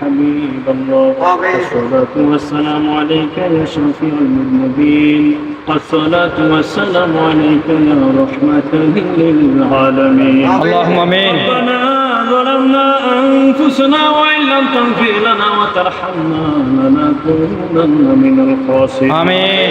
حبيب الله. الصلاة والسلام عليك يا شفيع المذنبين الصلاة والسلام عليك يا رحمة للعالمين. اللهم آمين. ربنا ظلمنا أنفسنا وإن لم تغفر لنا وترحمنا لنكونن من الخاسرين. آمين.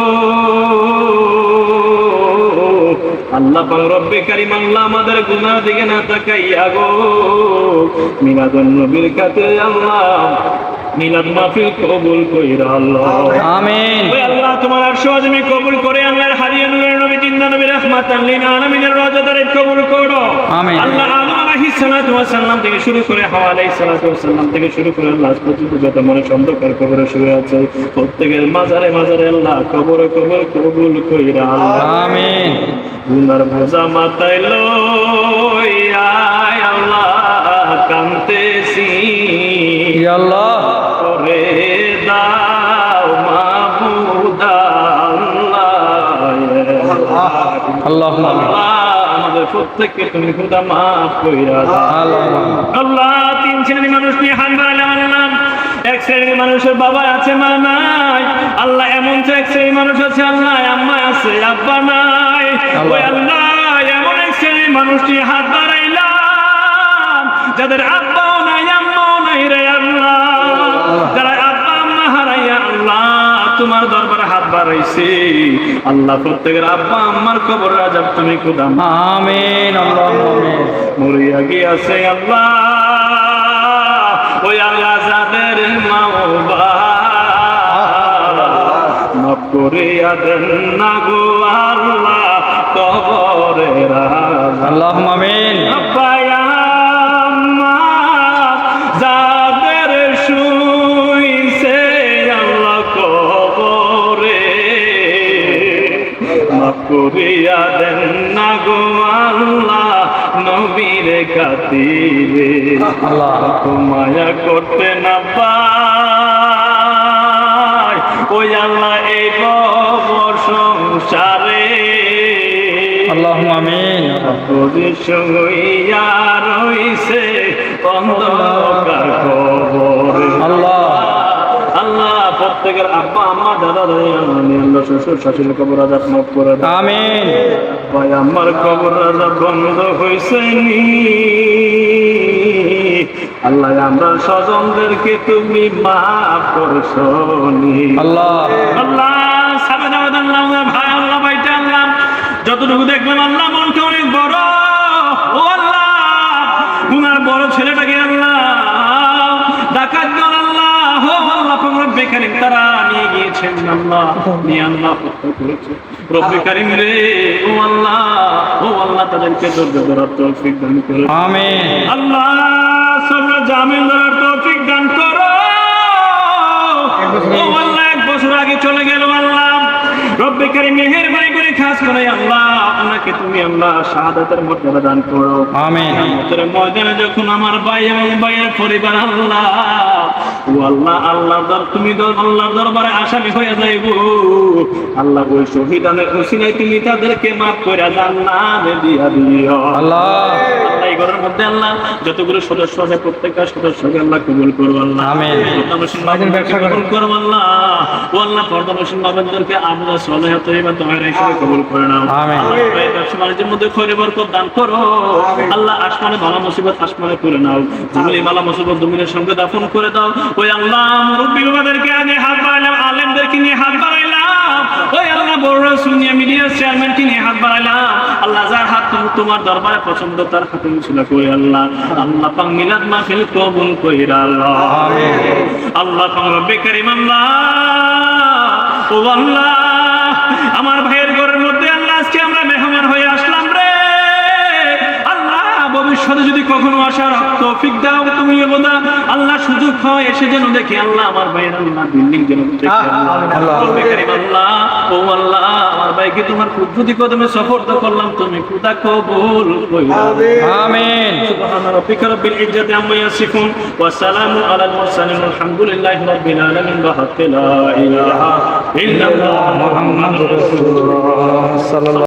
আল্লাহ পাক রব্বে কারিম আল্লাহ আমাদের গুনার দিকে না তাকাইয়া গো। মিলাদুন নবীর কাছে আল্লাহ মিলাদ মাহফিল কবুল কইরা আল্লাহ। আমিন। ওই আল্লাহ তোমার আরশ আজমি কবুল করে আল্লাহর হারিয়ে নূরের নবী জিন্দা নবী রাহমাতাল লিল আলামিনের রওজা কবুল করো। আদম আলাইহিস সালাতু থেকে শুরু করে হাওয়া থেকে শুরু করে আল্লাহ পর্যন্ত যত মানুষ অন্ধকার কবরে শুয়ে আছে। প্রত্যেকের মাজারে মাজারে আল্লাহ কবরে কবর কবুল কইরা আল্লাহ। আমিন। গুনার বোঝা মাথায় লইয়া আল্লাহ কান্তেছি। আল্লাহ। করে দাও আল্লাহ। আমাদের প্রত্যেককে তুমি খুদা মাফ কইরা দাও। আল্লাহ। তিন শ্রেণির মানুষ নিয়ে হাত এক শ্রেণির মানুষের বাবা আছে মা নাই। আল্লাহ এমন তো এক শ্রেণির মানুষ আছে আল্লাহ আম্মা আছে আব্বা নাই। ওই আল্লাহ এমন এক শ্রেণির মানুষ নিয়ে হাত বাড়াইলাম। যাদের আব্বাও নাই আম্মাও নাই রে হাত বাড়াইছে। আল্লাহ প্রত্যেকের আব্বা আম্মার খবর রাজাব তুমি খুদাম আমিন আমিন মরিয়া গিয়াছে আল্লাহ। ওই আল্লাহ যাদের করিয়া দেন না গো আল্লাহ কবরে রাজা আল্লাহুম্মা করিয়া দেন না গো আল্লাহ নবীর আল্লাহ। মায়া করতে না পায়। ওই আল্লাহ এই সংসারে। আল্লাহুম্মা আমিন। রইছে অন্ধকার প্রত্যেকের আব্বা আম্মা দাদা দাদি আল্লাহ শ্বশুর শাশুড়ির কবর মাফ করে আমিন। ভাই আমার কবর বন্ধ হইছে নি আল্লাহ আমরা স্বজনদেরকে তুমি মাফ করছ নি। আল্লাহ। আল্লাহ সাবেন আল্লাহ ভাই আল্লাহ ভাইটা আল্লাহ যতটুকু দেখলাম আল্লাহ মনটা অনেক বড়। ও আল্লাহ গুনার বড় ছেলেটাকে আল্লাহ ডাকাত দল আল্লাহ ও আল্লাহ তোমরা বেকারিম তারা নিয়ে গিয়েছেন আল্লাহ নিয়ে আল্লাহ করেছে। রব্বে কারিম রে ও আল্লাহ ও আল্লাহ তাদেরকে ধৈর্য ধরার তৌফিক দান করো। আমিন। আল্লাহ সবরা জামিন ধরার তৌফিক দান করো। ও আল্লাহ এক বছর আগে চলে গেল রব্বে কারিম মেহেরবানি করে খাস করে আল্লাহ আপনাকে তুমি আল্লাহ শাহাদাতের মর্যাদা দান করো। আমিন। কিয়ামতের ময়দানে যখন আমার ভাই এবং ভাইয়ের পরিবার আল্লাহ ও আল্লাহ আল্লাহ দর তুমি দর আল্লাহর দরবারে আসামি হয়ে যাইব। আল্লাহ ওই শহীদানের উসিলায় তুমি তাদেরকে মাফ করে জান্নাতে দিয়া দিও। আল্লাহ। ঘরের মধ্যে আল্লাহ যতগুলো সদস্য আছে প্রত্যেকটা সদস্যকে আল্লাহ কবুল করব আল্লাহ। কবুল করব আল্লাহ। ও আল্লাহ পর্দানসীন বাবাদেরকে আমরা সলেহ তৈবা তোমার হিসেবে কবুল করে নাও। আমিন। ব্যবসা বাণিজ্যের মধ্যে খৈরে বরকত দান করো। আল্লাহ আসমানে ভালো মুসিবত আসমানে করে নাও। জমিনে ভালো মুসিবত জমিনের সঙ্গে দাফন করে দাও। ওই আল্লাহ মুরব্বী বাবাদেরকে আগে হাত বাড়াইলাম আলেমদেরকে নিয়ে হাত বাড়াইলাম। ওই আল্লাহ বড় রাসূল নিয়ে মিডিয়া চেয়ারম্যানকে নিয়ে হাত বাড়াইলাম। আল্লাহ যার তোমার দরবারে পছন্দ তার হাতে ছিল কই আল্লাহ? আল্লাহ পাক মিলাদ মাহফিল কবুল কইরা আল্লাহ আল্লাহ পাক রব্বে কারীম আল্লাহ ও আল্লাহ। কখনো আসার তৌফিক দাও তুমি খোদা আল্লাহ সুযোগ হয় এসে যেন দেখে আল্লাহ আমার ভাইয়ের আল্লাহ বিল্ডিং যেন আল্লাহ। ও আল্লাহ আমার ভাইকে তোমার কুদ্রুতি কদমে সফর তো করলাম তুমি খুদা কবুল আমিন। সুবহান রাব্বিকা রব্বিল ইজ্জাতি আম্মা ইয়াসিফুন ওয়া সালামু আলাল মুরসালিন আলহামদুলিল্লাহি রাব্বিল আলামিন ওয়া হাক্কা লা ইলাহা ইল্লাল্লাহ মুহাম্মাদুর রাসূলুল্লাহ। সাল্লাল্লাহু